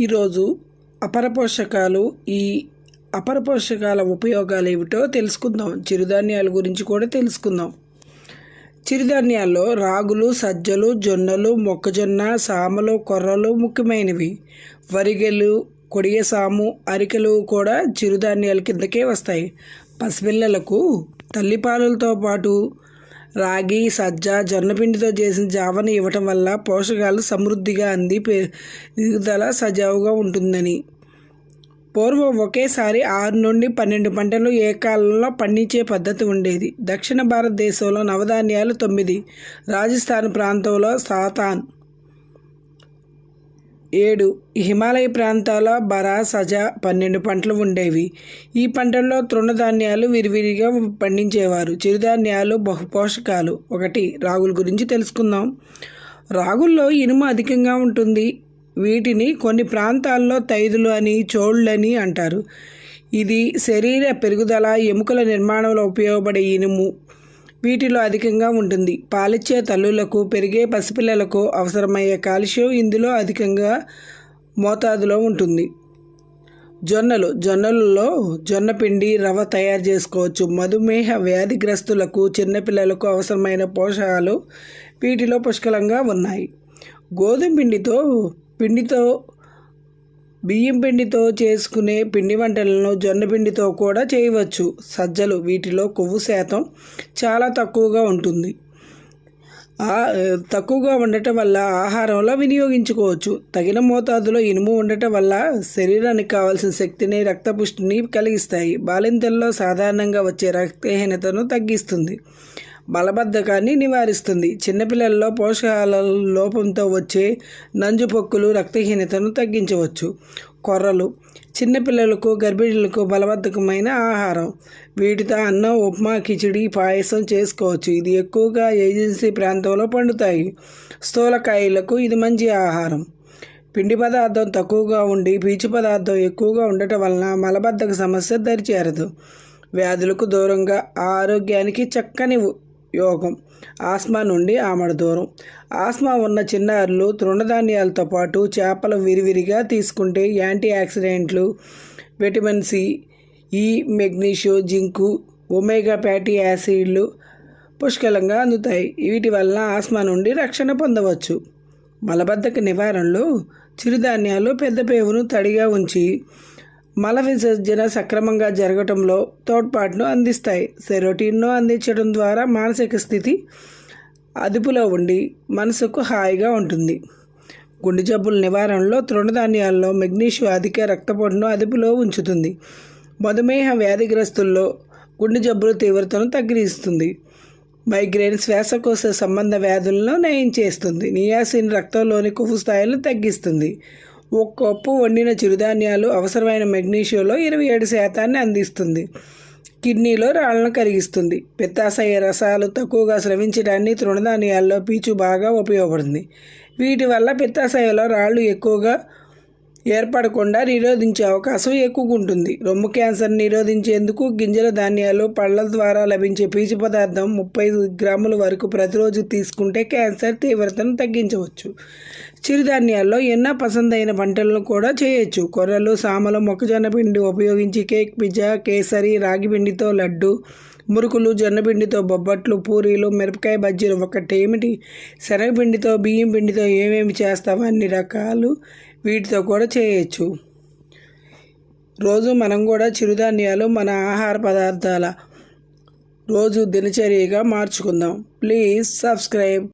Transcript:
ఈరోజు అపర పోషకాలు ఈ అపర పోషకాల ఉపయోగాలు ఏమిటో తెలుసుకుందాం. చిరుధాన్యాల గురించి కూడా తెలుసుకుందాం. చిరుధాన్యాల్లో రాగులు సజ్జలు జొన్నలు మొక్కజొన్న సామలు కొర్రలు ముఖ్యమైనవి. వరిగెలు కొడియ సాము అరికెలు కూడా చిరుధాన్యాల కిందకే వస్తాయి. పసిపిల్లలకు తల్లిపాలతో పాటు రాగి సజ్జ జొన్నపిండితో చేసిన జావని ఇవ్వటం వల్ల పోషకాలు సమృద్ధిగా అంది పెరుగుదల సజావుగా ఉంటుందని. పూర్వం ఒకేసారి ఆరు నుండి పన్నెండు పంటలు ఏకాలంలో పండించే పద్ధతి ఉండేది. దక్షిణ భారతదేశంలో నవధాన్యాలు తొమ్మిది రాజస్థాన్ ప్రాంతంలో సాతాన్ ఏడు. హిమాలయ ప్రాంతాల బరా సజ పన్నెండు పంటలు ఉండేవి. ఈ పంటల్లో తృణధాన్యాలు విరివిరిగా పండించేవారు. చిరుధాన్యాలు బహుపోషకాలు. ఒకటి రాగుల గురించి తెలుసుకుందాం. రాగుల్లో ఇనుము అధికంగా ఉంటుంది. వీటిని కొన్ని ప్రాంతాల్లో తైదులు అని చోళ్ళని అంటారు. ఇది శరీర పెరుగుదల ఎముకల నిర్మాణంలో ఉపయోగపడే ఇనుము. వీటిలో అధికంగా ఉంటుంది. పాలిచ్చే తల్లులకు పెరిగే పసిపిల్లలకు అవసరమయ్యే కాల్షియం ఇందులో అధికంగా మోతాదులో ఉంటుంది. జొన్నలు జొన్నలలో జొన్న పిండి రవ తయారు చేసుకోవచ్చు. మధుమేహ వ్యాధిగ్రస్తులకు చిన్నపిల్లలకు అవసరమైన పోషకాలు వీటిలో పుష్కలంగా ఉన్నాయి. గోధుమ పిండితో పిండితో బియ్యం పిండితో చేసుకునే పిండి వంటలను జొన్న పిండితో కూడా చేయవచ్చు. సజ్జలు వీటిలో కొవ్వు శాతం చాలా తక్కువగా ఉంటుంది. తక్కువగా ఉండటం వల్ల ఆహారంలో వినియోగించుకోవచ్చు. తగిన మోతాదులో ఇనుము ఉండటం వల్ల శరీరానికి కావాల్సిన శక్తిని రక్తపుష్టిని కలిగిస్తాయి. బాలింతల్లో సాధారణంగా వచ్చే రక్తహీనతను తగ్గిస్తుంది. మలబద్ధకాన్ని నివారిస్తుంది. చిన్నపిల్లల్లో పోషకాల లోపంతో వచ్చే నంజు పొక్కులు రక్తహీనతను తగ్గించవచ్చు. కొర్రలు. చిన్నపిల్లలకు గర్భిణులకు బలబద్ధకమైన ఆహారం. వీటితో అన్నం ఉప్మా కిచిడి పాయసం చేసుకోవచ్చు. ఇది ఎక్కువగా ఏజెన్సీ ప్రాంతంలో పండుతాయి. స్థూలకాయలకు ఇది మంచి ఆహారం. పిండి పదార్థం తక్కువగా ఉండి పీచు పదార్థం ఎక్కువగా ఉండటం వలన మలబద్ధక సమస్య దరిచేరదు. వ్యాధులకు దూరంగా ఆరోగ్యానికి చక్కని యోగం ఆస్మా నుండి ఆమడ దూరం. ఆస్మా ఉన్న చిన్నారులు తృణధాన్యాలతో పాటు చేపలు విరివిరిగా తీసుకుంటే యాంటీ ఆక్సిడెంట్లు vitamin C E magnesium zinc omega fatty యాసిడ్లు పుష్కలంగా అందుతాయి. వీటి వలన ఆస్మా నుండి రక్షణ పొందవచ్చు. మలబద్ధక నివారణలో చిరుధాన్యాలు పెద్ద పేవును తడిగా ఉంచి మల విసర్జన సక్రమంగా జరగటంలో తోడ్పాటును అందిస్తాయి. సెరోటిన్ను అందించడం ద్వారా మానసిక స్థితి అదుపులో ఉండి మనసుకు హాయిగా ఉంటుంది. గుండె జబ్బుల నివారణలో తృణధాన్యాల్లో మెగ్నీషియం అధిక రక్తపోటును అదుపులో ఉంచుతుంది. మధుమేహ వ్యాధిగ్రస్తుల్లో గుండె జబ్బుల తీవ్రతను తగ్గిస్తుంది. మైగ్రేన్ శ్వాసకోశ సంబంధ వ్యాధులను నయం చేస్తుంది. నియాసిన్ రక్తంలోని కొవ్వు స్థాయిలను తగ్గిస్తుంది. ఒక కప్పు వండిన చిరుధాన్యాలు అవసరమైన మెగ్నీషియంలో ఇరవై ఏడు శాతాన్ని అందిస్తుంది. కిడ్నీలో రాళ్ళను కరిగిస్తుంది. పిత్తాశయ రసాలు తక్కువగా స్రవించడాన్ని తృణధాన్యాల్లో పీచు బాగా ఉపయోగపడుతుంది. వీటి వల్ల పిత్తాశయలో రాళ్ళు ఎక్కువగా ఏర్పడకుండా నిరోధించే అవకాశం ఎక్కువగా ఉంటుంది. రొమ్ము క్యాన్సర్ నిరోధించేందుకు గింజల ధాన్యాలు పళ్ళ ద్వారా లభించే పీచు పదార్థం ముప్పై గ్రాముల వరకు ప్రతిరోజు తీసుకుంటే క్యాన్సర్ తీవ్రతను తగ్గించవచ్చు. చిరుధాన్యాల్లో ఎన్నో పసందైన వంటలను కూడా చేయొచ్చు. కొర్రలు సామలు మొక్కజొన్న పిండి ఉపయోగించి కేక్ పిజ్జా కేసరి రాగి పిండితో లడ్డు మురుకులు జొన్నపిండితో బొబ్బట్లు పూరీలు మిరపకాయ బజ్జీలు ఒకటేమిటి? శనగపిండితో బియ్యం పిండితో ఏమేమి చేస్తావో? అన్ని రకాలు వీటితో కూడా చేయొచ్చు. రోజు మనం కూడా చిరుధాన్యాలు మన ఆహార పదార్థాల రోజు దినచర్యగా మార్చుకుందాం. Please subscribe.